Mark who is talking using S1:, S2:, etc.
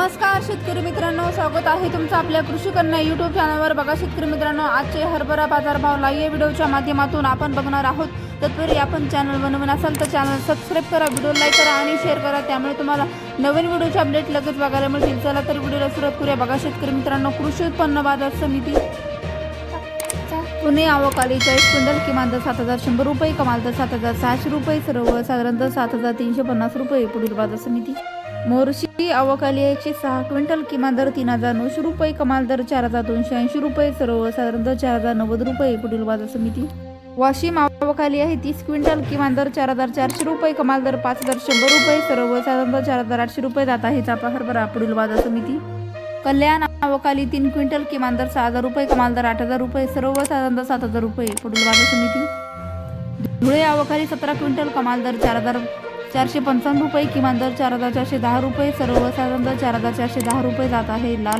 S1: नमस्कार शेतकरी मित्रांनो. स्वागत आहे तुमचं आपल्या कृषी कन्या युट्यूब चॅनलवर बघा शेतकरी मित्रांनो आजचे हरभरा बाजारभाव लाईव्ह व्हिडिओच्या माध्यमातून आपण बघणार आहोत. तत्पूर्वी आपण चॅनल बनवून असाल तर चॅनल सबस्क्राईब करा व्हिडिओ लाईक करा आणि शेअर करा. त्यामुळे तुम्हाला नवीन व्हिडिओचे अपडेट लगेच बघायला मिळतील. चला तर व्हिडिओला सुरुवात करूया. बघा शेतकरी मित्रांनो कृषी उत्पन्न बाजार समिती पुणे आवकाली चाळीस क्विंटल किमान दर सात हजार शंभर रुपये कमाल दर सात हजार सहाशे रुपये सर्व साधारणतः सात हजार तीनशे पन्नास रुपये पुढील बाजार समिती. मोर्शी आवकाली एकशे सहा क्विंटल किमान दर तीन हजार नऊशे रुपये कमाल दर चार हजार दोनशे ऐंशी रुपये सर्वसाधारण दर चार हजार नव्वद रुपये पुढील बाजार समिती. वाशिम अवकाली आहे तीस क्विंटल किमान दर चार हजार चारशे रुपये कमाल दर पाच हजार शंभर रुपये सर्वसाधारण दर चार हजार आठशे रुपये जात आहे चापा हरभरा पुढील बाजार समिती. कल्याण अवकाली तीन क्विंटल किमान दर सहा हजार रुपये कमाल दर आठ हजार रुपये सर्वसाधारण दर सात हजार रुपये पुढील बाजार समिती. धुळे अवकाली सतरा क्विंटल कमाल दर चार हजार चारशे पंचावन्न रुपये किमान दर चार हजार चारशे दहा रुपये सर्व साधारण दर चार हजार चारशे दहा रुपये जात आहे. लाल